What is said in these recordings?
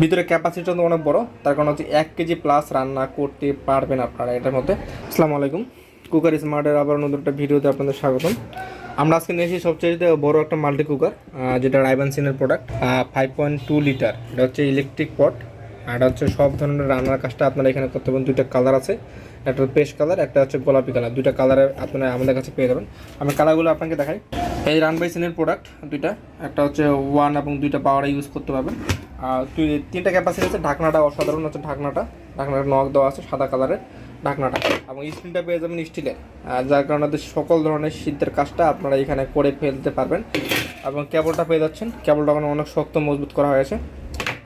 ভিতরে ক্যাপাসিটি তো অনেক বড়। তার কারণ হচ্ছে এক কেজি প্লাস রান্না করতে পারবেন আপনারা এটার মধ্যে। আসসালামু আলাইকুম। কুকার স্মার্টের আবার নতুন একটা ভিডিওতে আপনাদের স্বাগতম। আমরা আজকে নিয়েছি সবচেয়ে বড় একটা মাল্টি কুকার যেটা রাইবানসিনের product five point two litre এটা হচ্ছে ইলেকট্রিক পট আর এটা হচ্ছে সব ধরনের রান্নার কাজটা আপনারা এখানে করতে পারেন। দুইটা কালার আছে, একটা পেস্ট কালার, একটা হচ্ছে গোলাপি কালার। দুইটা কালারে আপনারা আমাদের কাছে পেয়ে যাবেন। আমি কালারগুলো আপনাকে দেখাই। এই রানবাইসিনের প্রোডাক্ট দুইটা, একটা হচ্ছে ওয়ান এবং দুইটা পাওয়ার ইউজ করতে পারবেন। আর দুই, তিনটা ক্যাপাসিটি আছে, ঢাকনাটা অসাধারণ হচ্ছে ঢাকনাটা। ঢাকনাটা নখ দেওয়া আছে সাদা কালারের ঢাকনাটা। এবং স্টিলটা পেয়ে যাবেন স্টিলের যার কারণে সকল ধরনের শীতের কাজটা আপনারা এখানে করে ফেলতে পারবেন। এবং কেবলটা পেয়ে যাচ্ছেন। কেবলটা অনেক শক্ত, মজবুত করা হয়েছে।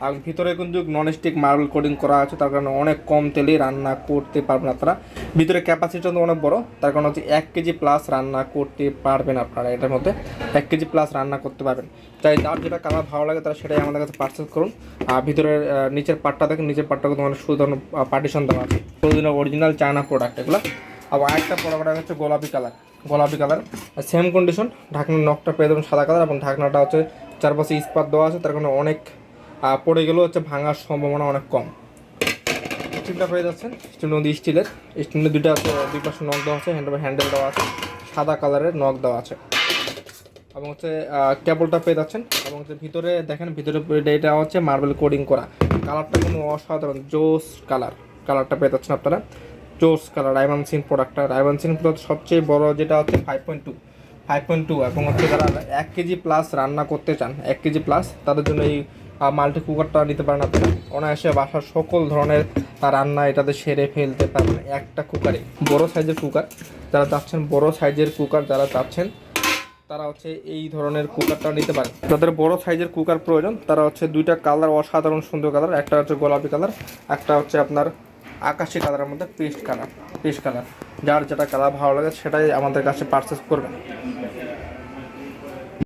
আর ভিতরে কিন্তু নন স্টিক মার্বেল কোডিং করা আছে, তার কারণে অনেক কম তেলে রান্না করতে পারবেন আপনারা। ভিতরে ক্যাপাসিটি তো অনেক বড়, তার কারণে হচ্ছে এক কেজি প্লাস রান্না করতে পারবেন আপনারা এটার মধ্যে। এক কেজি প্লাস রান্না করতে পারবেন। তাই যার যেটা কালার ভালো লাগে, তারা সেটাই আমাদের কাছে পার্চেস করুন। আর ভিতরের নিচের পাটটা দেখেন, নিচের পাটটা কিন্তু অনেক সুন্দর পার্টিশন দেওয়া আছে। অরিজিনাল চায়না প্রোডাক্ট এগুলো। আবার আরেকটা প্রোডাক্ট হচ্ছে গোলাপি কালার গোলাপি কালার সেম কন্ডিশন ঢাকনার নখটা পেয়ে যাবেন সাদা কালার এবং ঢাকনাটা হচ্ছে চারপাশে ইস্পাত দেওয়া আছে, তার কারণে অনেক পড়ে গেলেও হচ্ছে ভাঙার সম্ভাবনা অনেক কম। স্টিলটা পেয়ে যাচ্ছেন স্টিল নদী স্টিলের। স্টিলের দুইটা আছে দুই পাশে নখ দেওয়া আছে হ্যান্ডেল হ্যান্ডেল দেওয়া আছে, সাদা কালারের নখ দেওয়া আছে। এবং হচ্ছে কেবলটা পেয়ে যাচ্ছেন, এবং হচ্ছে ভিতরে দেখেন, ভিতরে এটা হচ্ছে মার্বেল কোডিং করা। কালারটা কোনো অসাধারণ, জোস কালার কালারটা পেয়ে যাচ্ছেন আপনারা। জোস কালার রাইবানসিন প্রোডাক্টটা রাইবানসিন প্রোডাক্ট সবচেয়ে বড় যেটা হচ্ছে five point two five point two এবং হচ্ছে যারা এক কেজি প্লাস রান্না করতে চান, এক কেজি প্লাস তাদের জন্য এই মাল্টি কুকারটা নিতে পারেন আপনারা অনায়াসে বাসার সকল ধরনের রান্না এটাতে সেরে ফেলতে পারবেন একটা কুকারে। বড় সাইজের কুকার, যারা চাচ্ছেন বড় সাইজের কুকার যারা চাচ্ছেন, তারা হচ্ছে এই ধরনের কুকারটা নিতে পারে যাদের বড় সাইজের কুকার প্রয়োজন, তারা হচ্ছে দুইটা কালার, অসাধারণ সুন্দর কালার, একটা হচ্ছে গোলাপি কালার, একটা হচ্ছে আপনার আকাশি কালারের মধ্যে পেস্ট কালার পেস্ট কালার। যার যেটা কালার ভালো লাগে, সেটাই আমাদের কাছে পারচেস করবেন।